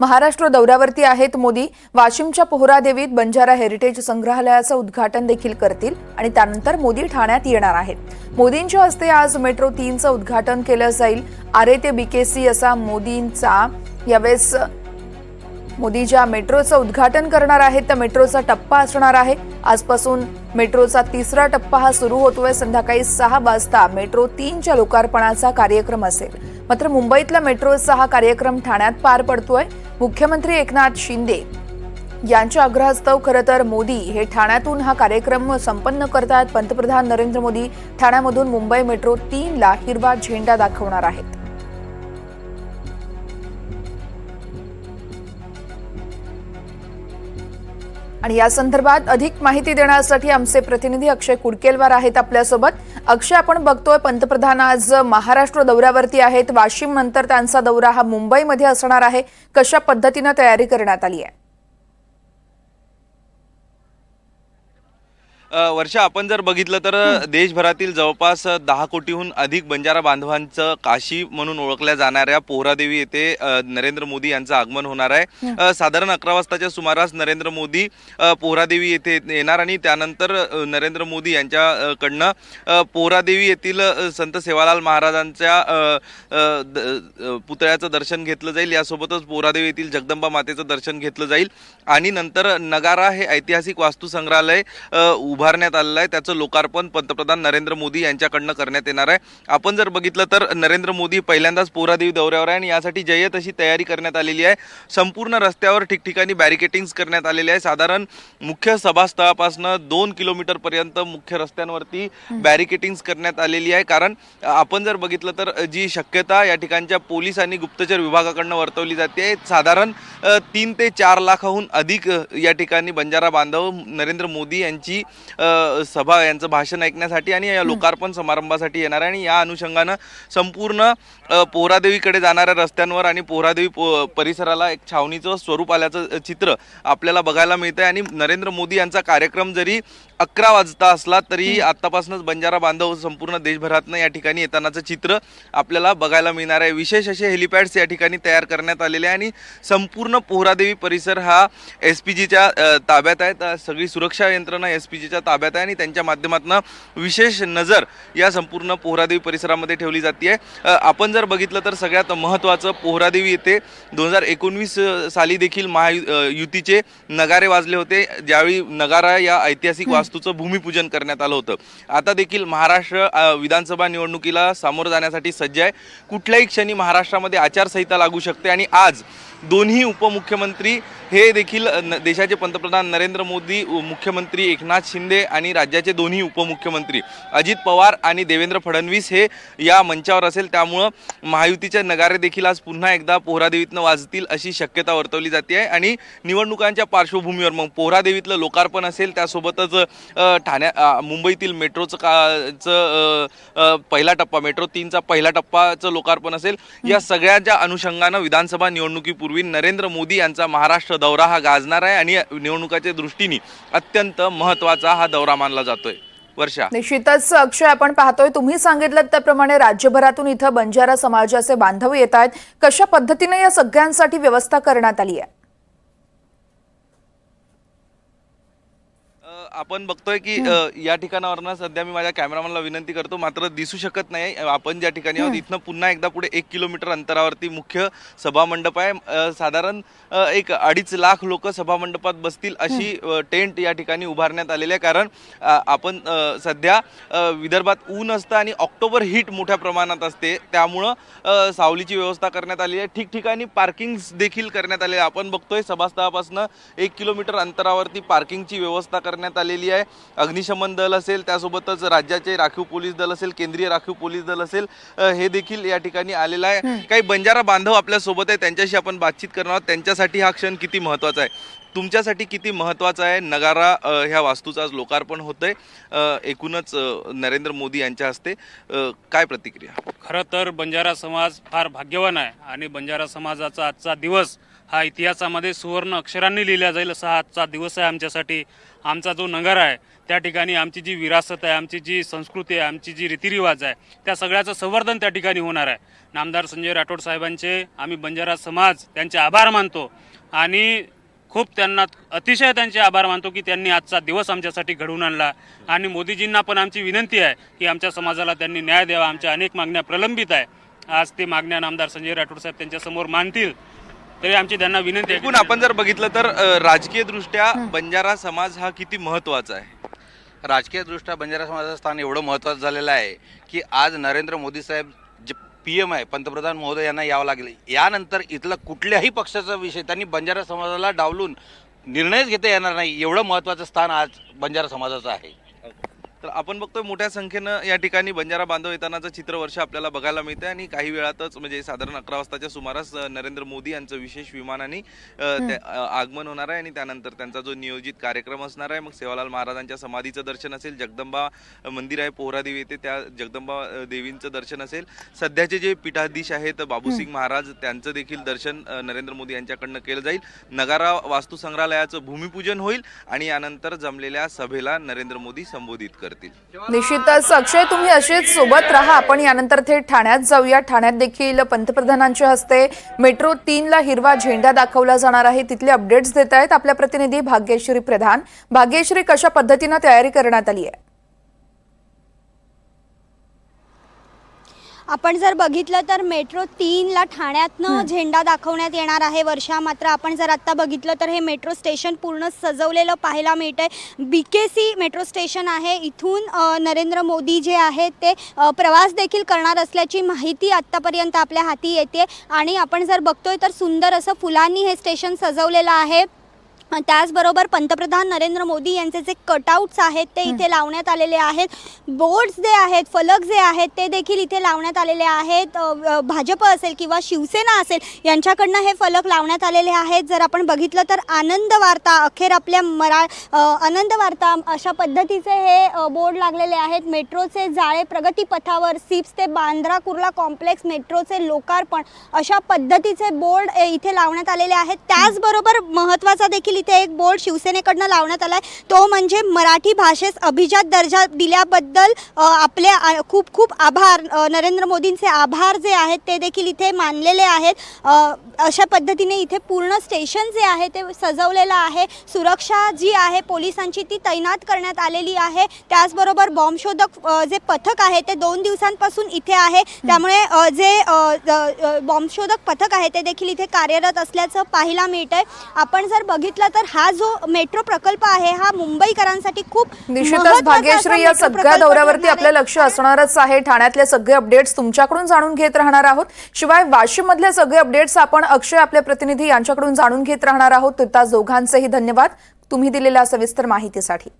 महाराष्ट्र दौऱ्यावरती आहेत मोदी. वाशिमच्या पोहरादेवीत बंजारा हेरिटेज संग्रहालयाचं उद्घाटन देखील करतील आणि त्यानंतर मोदी ठाण्यात येणार आहेत. मोदींच्या हस्ते आज मेट्रो तीनचं उद्घाटन केलं जाईल. आरे ते बीकेसी असा मोदींचा यावेळेस मोदी ज्या मेट्रोचं उद्घाटन करणार आहेत त्या मेट्रोचा टप्पा असणार आहे. आजपासून मेट्रोचा तिसरा टप्पा हा सुरू होतोय. संध्याकाळी सहा वाजता मेट्रो तीनच्या लोकार्पणाचा कार्यक्रम असेल. मात्र मुंबईतला मेट्रोचा हा कार्यक्रम ठाण्यात पार पडतोय. मुख्यमंत्री एकनाथ शिंदे यांच्या आग्रहास्तव खरं तर मोदी हे ठाण्यातून हा कार्यक्रम संपन्न करतायत. पंतप्रधान नरेंद्र मोदी ठाण्यामधून मुंबई मेट्रो तीनला हिरवा झेंडा दाखवणार आहेत. आणि या संदर्भात अधिक माहिती देण्यासाठी आमचे प्रतिनिधी अक्षय कुडकेलवार आहेत आपल्यासोबत. अक्षय आपण बघतोय पंतप्रधान आज महाराष्ट्र दौऱ्यावरती आहेत. वाशिम नंतर त्यांचा दौरा हा मुंबईमध्ये असणार आहे. कशा पद्धतीनं तयारी करण्यात आली आहे? वर्षा आपण जर बघितलं तर देशभरातील जवळपास दहा कोटीहून अधिक बंजारा बांधवांचं काशी म्हणून ओळखल्या जाणाऱ्या पोहरादेवी येथे नरेंद्र मोदी यांचं आगमन होणार आहे. साधारण अकरा वाजताच्या सुमारास नरेंद्र मोदी पोहरादेवी येथे येणार आणि त्यानंतर नरेंद्र मोदी यांच्या अ, कडनं अ, पोहरादेवी येथील संत सेवालाल महाराजांच्या पुतळ्याचं दर्शन घेतलं जाईल. यासोबतच पोहरादेवी येथील जगदंबा मातेचं दर्शन घेतलं जाईल. आणि नंतर नगारा हे ऐतिहासिक वास्तू संग्रहालय अ, उभारण्यात आलेलं आहे. त्याचं लोकार्पण पंतप्रधान नरेंद्र मोदी यांच्याकडनं करण्यात येणार आहे. आपण जर बघितलं तर नरेंद्र मोदी पहिल्यांदाच पोहरादेवी दौऱ्यावर आहे आणि यासाठी जय्यत अशी तयारी करण्यात आलेली आहे. संपूर्ण रस्त्यावर ठिकठिकाणी बॅरिकेटिंग्स करण्यात आलेले आहे साधारण मुख्य सभास्थळापासून दोन किलोमीटर पर्यंत मुख्य रस्त्यांवरती बॅरिकेटिंग्स करण्यात आलेली आहे. कारण आपण जर बघितलं तर जी शक्यता या ठिकाणच्या पोलीस आणि गुप्तचर विभागाकडनं वर्तवली जाते साधारण तीन ते चार लाखाहून अधिक या ठिकाणी बंजारा बांधव नरेंद्र मोदी यांची सभा यांचं भाषण ऐकण्यासाठी आणि या लोकार्पण समारंभासाठी येणार आहे आणि या अनुषंगानं संपूर्ण पोहरादेवीकडे जाणाऱ्या रस्त्यांवर आणि पोहरादेवी पो परिसराला एक छावणीचं स्वरूप आल्याचं चित्र आपल्याला बघायला मिळतंय. आणि नरेंद्र मोदी यांचा कार्यक्रम जरी अकरा वाजता असला तरी आतापासूनच बंजारा बांधव संपूर्ण देशभरातनं या ठिकाणी येतानाचं चित्र आपल्याला बघायला मिळणार आहे. विशेष असे हेलिपॅड्स या ठिकाणी तयार करण्यात आलेले आहे आणि संपूर्ण पोहरादेवी परिसर हा एस पी जीच्या ताब्यात आहे. सगळी सुरक्षा यंत्रणा एस पी जीच्या ताब्यात आहे आणि त्यांच्या माध्यमातून विशेष नजर या संपूर्ण पोहरादेवी परिसरामध्ये ठेवली जाते आपण जर बघितलं तर सगळ्यात महत्त्वाचं पोहरादेवी येथे दोन हजार एकोणवीस साली देखील महायु अ, युतीचे नगारे वाजले होते. ज्यावेळी नगारा या ऐतिहासिक वास्तूचं भूमिपूजन करण्यात आलं होतं. आता देखील महाराष्ट्र विधानसभा निवडणुकीला सामोरं जाण्यासाठी सज्ज आहे. कुठल्याही क्षणी महाराष्ट्रामध्ये आचारसंहिता लागू शकते आणि आज दोन्ही उपमुख्यमंत्री हे देखील न- देशाचे पंतप्रधान नरेंद्र मोदी मुख्यमंत्री एकनाथ शिंदे आणि राज्याचे दोन्ही उपमुख्यमंत्री अजित पवार आणि देवेंद्र फडणवीस हे या मंचावर असेल. त्यामुळं महायुतीचे नगारे देखील आज पुन्हा एकदा पोहरादेवीतनं वाजतील अशी शक्यता वर्तवली जाते आहे. आणि निवडणुकांच्या पार्श्वभूमीवर मग पोहरादेवीतलं लोकार्पण असेल त्यासोबतच ठाण्या मुंबईतील मेट्रोचं काचं पहिला टप्पा मेट्रो तीनचा पहिला टप्पाचं लोकार्पण असेल. या सगळ्याच्या अनुषंगानं विधानसभा निवडणुकीपूर्वी नरेंद्र मोदी यांचा महाराष्ट्र दौरा हा गाजणार आहे आणि निवडणुकाच्या दृष्टीने अत्यंत महत्त्वाचा हा दौरा मानला जातोय. वर्षा. निश्चितच अक्षय आपण पाहतोय तुम्ही सांगितलं त्याप्रमाणे राज्यभरातून इथं बंजारा समाजाचे बांधव येत आहेत. कशा पद्धतीने या सगळ्यांसाठी व्यवस्था करण्यात आली आहे अ, आपण बघतोय की अ, या ठिकाणावरनं सध्या मी माझ्या कॅमेरामॅनला विनंती करतो मात्र दिसू शकत नाही. आपण ज्या ठिकाणी आहोत इथनं पुन्हा एकदा पुढे एक किलोमीटर अंतरावरती मुख्य सभा मंडप आहे. अ, साधारण अ, एक अडीच लाख लोक सभा मंडपात बसतील अशी अ, टेंट या ठिकाणी उभारण्यात आलेली आहे. कारण अ, आपण अ, सध्या अ, विदर्भात ऊन असतं आणि ऑक्टोबर हीट मोठ्या प्रमाणात असते. त्यामुळं अ, सावलीची व्यवस्था करण्यात आली आहे. ठिकठिकाणी पार्किंग देखील करण्यात आले आहे आपण बघतोय सभास्थळापासून एक किलोमीटर अंतरावरती पार्किंगची व्यवस्था करण्यात आलेली आहे. अग्निशमन दल असेल त्यासोबतच राज्याचे राखीव पोलीस दल असेल केंद्रीय राखीव पोलीस दल असेल हे देखील या ठिकाणी आलेलं आहे. काही बंजारा बांधव आपल्यासोबत आहे त्यांच्याशी आपण बातचीत करणार आहोत. त्यांच्यासाठी हा क्षण किती महत्त्वाचा आहे? तुमच्यासाठी किती महत्त्वाचा आहे? नगारा ह्या वास्तूचं आज लोकार्पण होतंय. एकूणच नरेंद्र मोदी यांच्या हस्ते काय प्रतिक्रिया? खरं तर बंजारा समाज फार भाग्यवान आहे आणि बंजारा समाजाचा आजचा दिवस हा इतिहासामध्ये सुवर्ण अक्षरांनी लिहिला जाईल असा आजचा दिवस आहे आमच्यासाठी. आमचा जो नगर आहे त्या ठिकाणी आमची जी विरासत आहे आमची जी संस्कृती आहे आमची जी रीतिरिवाज आहे त्या सगळ्याचं संवर्धन त्या ठिकाणी होणार आहे. नामदार संजय राठोड साहेबांचे आम्ही बंजारा समाज त्यांचे आभार मानतो आणि खूप त्यांना अतिशय त्यांचे आभार मानतो की त्यांनी आजचा दिवस आमच्यासाठी घडवून आणला. आणि मोदीजींना पण आमची विनंती आहे की आमच्या समाजाला त्यांनी न्याय द्यावा. आमच्या अनेक मागण्या प्रलंबित आहे. आज ते मागण्या नामदार संजय राठोड साहेब त्यांच्यासमोर मानतील तरी आमची त्यांना विनंती आहे. की एकूण आपण जर बघितलं तर राजकीय दृष्ट्या बंजारा समाज हा किती महत्त्वाचा आहे? राजकीय दृष्ट्या बंजारा समाजाचं स्थान एवढं महत्त्वाचं झालेलं आहे की आज नरेंद्र मोदी साहेब जे पी एम आहे पंतप्रधान महोदय यांना यावं लागले. यानंतर इथला कुठल्याही पक्षाचा विषय त्यांनी बंजारा समाजाला डावलून निर्णयच घेता येणार नाही एवढं महत्त्वाचं स्थान आज बंजारा समाजाचं आहे. तर आपण बघतोय मोठ्या संख्येनं या ठिकाणी बंजारा बांधव येतानाचं चित्रवर्ष आपल्याला बघायला मिळतंय आणि काही वेळातच म्हणजे साधारण अकरा वाजताच्या सुमारास नरेंद्र मोदी यांचं विशेष विमानाने आगमन होणार आहे आणि त्यानंतर त्यांचा जो नियोजित कार्यक्रम असणार आहे मग सेवालाल महाराजांच्या समाधीचं दर्शन असेल जगदंबा मंदिर आहे पोहरादेवी येथे त्या जगदंबा देवींचं दर्शन असेल. सध्याचे जे पीठाधीश आहेत बाबूसिंग महाराज त्यांचं देखील दर्शन नरेंद्र मोदी यांच्याकडनं केलं जाईल. नगारा वास्तू संग्रहालयाचं भूमिपूजन होईल आणि यानंतर जमलेल्या सभेला नरेंद्र मोदी संबोधित करतील. निश्चितच अक्षय तुम्ही असेच सोबत राहा. आपण यानंतर थेट ठाण्यात जाऊया. ठाण्यात देखील पंतप्रधानांच्या हस्ते मेट्रो तीनला हिरवा झेंडा दाखवला जाणार आहे. तिथले अपडेट्स देत आहेत आपल्या प्रतिनिधी भाग्यश्री प्रधान. भाग्यश्री कशा पद्धतीनं तयारी करण्यात आली आहे? आपण जर बघितलं तर मेट्रो तीनला ठाण्यातनं झेंडा दाखवण्यात येणार आहे वर्षा मात्र. आपण जर आत्ता बघितलं तर हे मेट्रो स्टेशन पूर्ण सजवलेलं पाहायला मिळत आहे B K C metro station आहे. इथून नरेंद्र मोदी जे आहेत ते प्रवास देखील करणार असल्याची माहिती आत्तापर्यंत आपल्या हाती येते. आणि आपण जर बघतोय तर सुंदर असं फुलांनी हे स्टेशन सजवलेलं आहे. त्याचबरोबर पंतप्रधान नरेंद्र मोदी यांचे जे कटआउट्स आहेत ते इथे लावण्यात आलेले आहेत. बोर्ड्स जे आहेत फलक जे आहेत ते देखील इथे लावण्यात आलेले आहेत. भाजप असेल किंवा शिवसेना असेल यांच्याकडनं हे फलक लावण्यात आलेले आहेत. जर आपण बघितलं तर आनंद वार्ता अखेर आपल्या मरा आनंद वार्ता अशा पद्धतीचे हे बोर्ड लागलेले आहेत. मेट्रोचे जाळे प्रगती पथावर सिप्स ते बांद्रा कुर्ला कॉम्प्लेक्स मेट्रोचे लोकार्पण अशा पद्धतीचे बोर्ड इथे लावण्यात आलेले आहेत. त्याचबरोबर महत्त्वाचा देखील इथे एक बोर्ड शिवसेनेकडनं लावण्यात आला आहे तो म्हणजे मराठी भाषेस अभिजात दर्जा दिल्याबद्दल आपले खूप खूप आभार. नरेंद्र मोदींचे आभार जे आहेत ते देखील इथे मानलेले आहेत. अशा पद्धतीने इथे पूर्ण स्टेशन जे आहे ते सजवलेलं आहे. सुरक्षा जी आहे पोलिसांची ती तैनात करण्यात आलेली आहे. त्याचबरोबर बॉम्बशोधक जे पथक आहे ते दोन दिवसांपासून इथे आहे. त्यामुळे जे बॉम्बशोधक पथक आहे ते देखील इथे कार्यरत असल्याचं पाहायला मिळत आहे आपण जर बघितलं तर हा जो मेट्रो प्रकल्प आहे हा मुंबईकरांसाठी खूप निश्चितच भाग्यश्री या सगळ्या दौऱ्यावरती आपलं. लक्ष असणारच आहे. ठाण्यातले सगळे अपडेट्स तुमच्याकडून जाणून घेत राहणार आहोत. शिवाय वाशिम मधले सगळे अपडेट्स आपण अक्षय आपले प्रतिनिधी यांच्याकडून जाणून घेत राहणार आहोत. त्या दोघांचेही धन्यवाद. तुम्ही दिलेल्या सविस्तर माहितीसाठी.